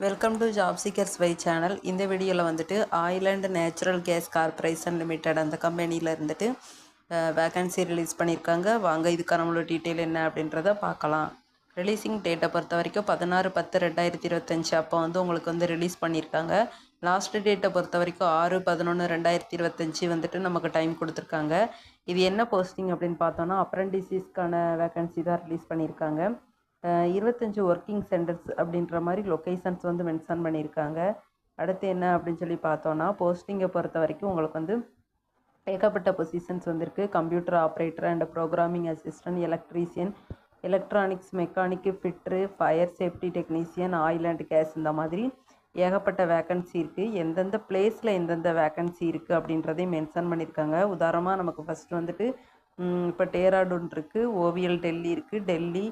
Welcome to job seekers வை channel இந்த வீடியோவில் வந்துட்டு oil and natural gas corporation limited அந்த கம்பெனியில் இருந்துட்டு வேகன்சி ரிலீஸ் பண்ணியிருக்காங்க வாங்க இதுக்கான நம்மளோட டீட்டெயில் என்ன அப்படின்றத பார்க்கலாம். ரிலீஸிங் டேட்டை பொறுத்த வரைக்கும் பதினாறு பத்து ரெண்டாயிரத்தி இருபத்தஞ்சி அப்போ வந்து உங்களுக்கு வந்து ரிலீஸ் பண்ணியிருக்காங்க லாஸ்ட் டேட்டை பொறுத்த வரைக்கும் ஆறு பதினொன்று ரெண்டாயிரத்தி இருபத்தஞ்சி வந்துட்டு நமக்கு டைம் கொடுத்துருக்காங்க. இது என்ன போஸ்டிங் அப்படின்னு பார்த்தோன்னா அப்ரண்டிசிஸ்க்கான வேகன்சி தான் ரிலீஸ் பண்ணியிருக்காங்க இருபத்தஞ்சு ஒர்க்கிங் சென்டர்ஸ் அப்படின்ற மாதிரி லொக்கேஷன்ஸ் வந்து மென்ஷன் பண்ணியிருக்காங்க. அடுத்து என்ன அப்படின்னு சொல்லி பார்த்தோன்னா போஸ்டிங்கை பொறுத்த வரைக்கும் உங்களுக்கு வந்து ஏகப்பட்ட பொசிஷன்ஸ் வந்திருக்கு. Computer operator and programming assistant electrician electronics mechanic fitter fire safety technician oil and gas இந்த மாதிரி ஏகப்பட்ட வேக்கன்சி இருக்குது எந்தெந்த பிளேஸில் எந்தெந்த வேக்கன்சி இருக்குது அப்படின்றதையும் மென்ஷன் பண்ணியிருக்காங்க. உதாரணமாக நமக்கு ஃபஸ்ட்டு வந்துட்டு இப்போ டேராடூன் இருக்குது ஓவியல் டெல்லி இருக்குது டெல்லி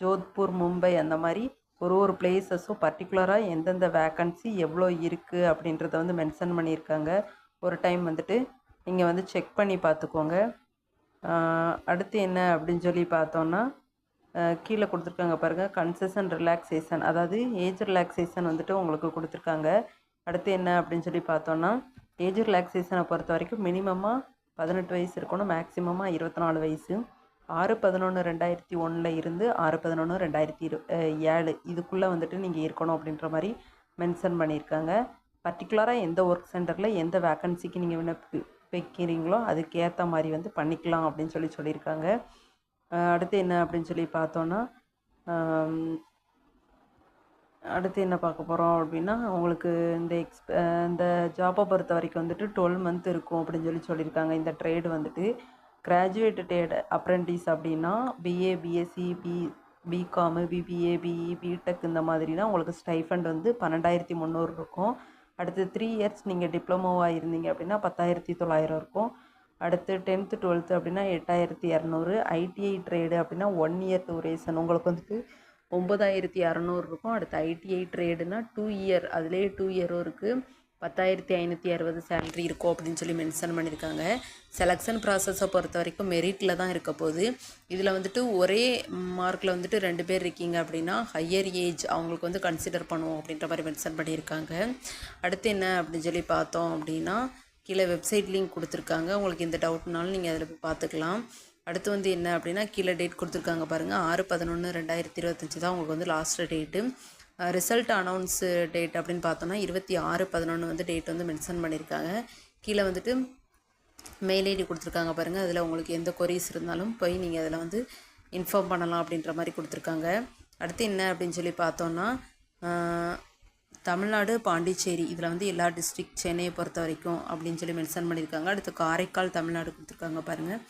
ஜோத்பூர் மும்பை அந்த மாதிரி ஒரு ஒரு பிளேசஸும் பர்டிகுலராக எந்தெந்த வேக்கன்சி எவ்வளோ இருக்குது அப்படின்றத வந்து மென்ஷன் பண்ணியிருக்காங்க. ஒரு டைம் வந்துட்டு நீங்கள் வந்து செக் பண்ணி பார்த்துக்கோங்க. அடுத்து என்ன அப்படின்னு சொல்லி பார்த்தோன்னா கீழே கொடுத்துருக்காங்க பாருங்கள் கன்செஷன் ரிலாக்ஸேஷன் அதாவது ஏஜ் ரிலாக்ஸேஷன் வந்துட்டு உங்களுக்கு கொடுத்துருக்காங்க. அடுத்து என்ன அப்படின்னு சொல்லி பார்த்தோன்னா ஏஜ் ரிலாக்ஸேஷனை பொறுத்த வரைக்கும் மினிமமாக பதினெட்டு வயசு இருக்கணும் மேக்ஸிமமாக இருபத்தி நாலு வயசு. ஆறு பதினொன்று ரெண்டாயிரத்தி ஒன்றில் இருந்து ஆறு பதினொன்று ரெண்டாயிரத்தி இரு ஏழு. இதுக்குள்ளே வந்துட்டு நீங்கள் இருக்கணும் அப்படின்ற மாதிரி மென்ஷன் பண்ணியிருக்காங்க. பர்டிகுலராக எந்த ஒர்க் சென்டரில் எந்த வேக்கன்சிக்கு நீங்கள் விண்ணப்பி வைக்கிறீங்களோ அதுக்கேற்ற மாதிரி வந்து பண்ணிக்கலாம் அப்படின்னு சொல்லி சொல்லியிருக்காங்க. அடுத்து என்ன அப்படின்னு சொல்லி பார்த்தோன்னா அடுத்து என்ன பார்க்க போகிறோம் அப்படின்னா உங்களுக்கு இந்த எக்ஸ் இந்த ஜாப்பை பொறுத்த வரைக்கும் வந்துட்டு டுவெல் மந்த் இருக்கும் அப்படின்னு சொல்லி சொல்லியிருக்காங்க. இந்த ட்ரேடு வந்துட்டு கிராஜுவேட் ட்ரேட் அப்ரெண்டிஸ் அப்படின்னா BA BSc B BCom BBA BE BTech இந்த மாதிரினா உங்களுக்கு ஸ்டைஃபண்ட் வந்து பன்னெண்டாயிரத்தி முந்நூறு இருக்கும். அடுத்து த்ரீ இயர்ஸ் நீங்கள் டிப்ளமோவாக இருந்தீங்க அப்படின்னா பத்தாயிரத்தி தொள்ளாயிரம் இருக்கும். அடுத்து டென்த்து டுவெல்த்து அப்படின்னா எட்டாயிரத்தி இரநூறு ஐடிஐ ட்ரேடு அப்படின்னா ஒன் இயர் டூரேஷன் உங்களுக்கு வந்துட்டு ஒம்பதாயிரத்தி இரநூறு இருக்கும். அடுத்து ஐடிஐ ட்ரேடுனா டூ இயர் அதுலேயே டூ இயரும் இருக்குது பத்தாயிரத்தி ஐநூற்றி அறுபது சேலரி இருக்கும் அப்படின்னு சொல்லி மென்ஷன் பண்ணியிருக்காங்க. செலெக்ஷன் ப்ராசஸை பொறுத்த வரைக்கும் மெரிட்டில் தான் இருக்க போகுது. இதில் வந்துட்டு ஒரே மார்க்கில் வந்துட்டு ரெண்டு பேர் இருக்கீங்க அப்படின்னா ஹையர் ஏஜ் அவங்களுக்கு வந்து கன்சிடர் பண்ணுவோம் அப்படின்ற மாதிரி மென்ஷன் பண்ணியிருக்காங்க. அடுத்து என்ன அப்படின்னு சொல்லி பார்த்தோம் அப்படின்னா கீழே வெப்சைட் லிங்க் கொடுத்துருக்காங்க. உங்களுக்கு எந்த டவுட்னாலும் நீங்கள் அதில் போய் பார்த்துக்கலாம். அடுத்து வந்து என்ன அப்படின்னா கீழே டேட் கொடுத்துருக்காங்க பாருங்கள் ஆறு பதினொன்று ரெண்டாயிரத்தி இருபத்தஞ்சி தான் உங்களுக்கு வந்து last date result announce date அப்படின்னு பார்த்தோன்னா இருபத்தி ஆறு பதினொன்று வந்து டேட் வந்து மென்ஷன் பண்ணியிருக்காங்க. கீழே வந்துட்டு மெயில் ஐடி கொடுத்துருக்காங்க பாருங்கள் அதில் உங்களுக்கு எந்த கொரிஸ் இருந்தாலும் போய் நீங்கள் அதில் வந்து இன்ஃபார்ம் பண்ணலாம் அப்படின்ற மாதிரி கொடுத்துருக்காங்க. அடுத்து என்ன அப்படின்னு சொல்லி பார்த்தோன்னா தமிழ்நாடு பாண்டிச்சேரி இதில் வந்து எல்லா டிஸ்ட்ரிக்ட் சென்னையை பொறுத்த வரைக்கும் அப்படின்னு சொல்லி மென்ஷன் பண்ணியிருக்காங்க. அடுத்து காரைக்கால் தமிழ்நாடு கொடுத்துருக்காங்க பாருங்கள்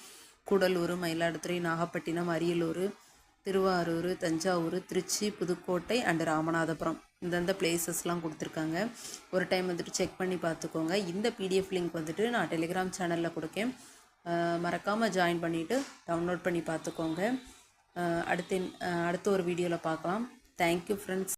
கூடலூர் மயிலாடுதுறை நாகப்பட்டினம் அரியலூர் திருவாரூர் தஞ்சாவூர் திருச்சி புதுக்கோட்டை அண்டு ராமநாதபுரம். இந்தந்த பிளேசஸ்லாம் கொடுத்துருக்காங்க. ஒரு டைம் வந்துட்டு செக் பண்ணி பார்த்துக்கோங்க. இந்த பிடிஎஃப் லிங்க் வந்துட்டு நான் டெலிகிராம் சேனலில் கொடுக்கேன். மறக்காமல் ஜாயின் பண்ணிவிட்டு டவுன்லோட் பண்ணி பார்த்துக்கோங்க. அஹ் அடுத்து அடுத்த ஒரு வீடியோவில் பார்க்கலாம். Thank you friends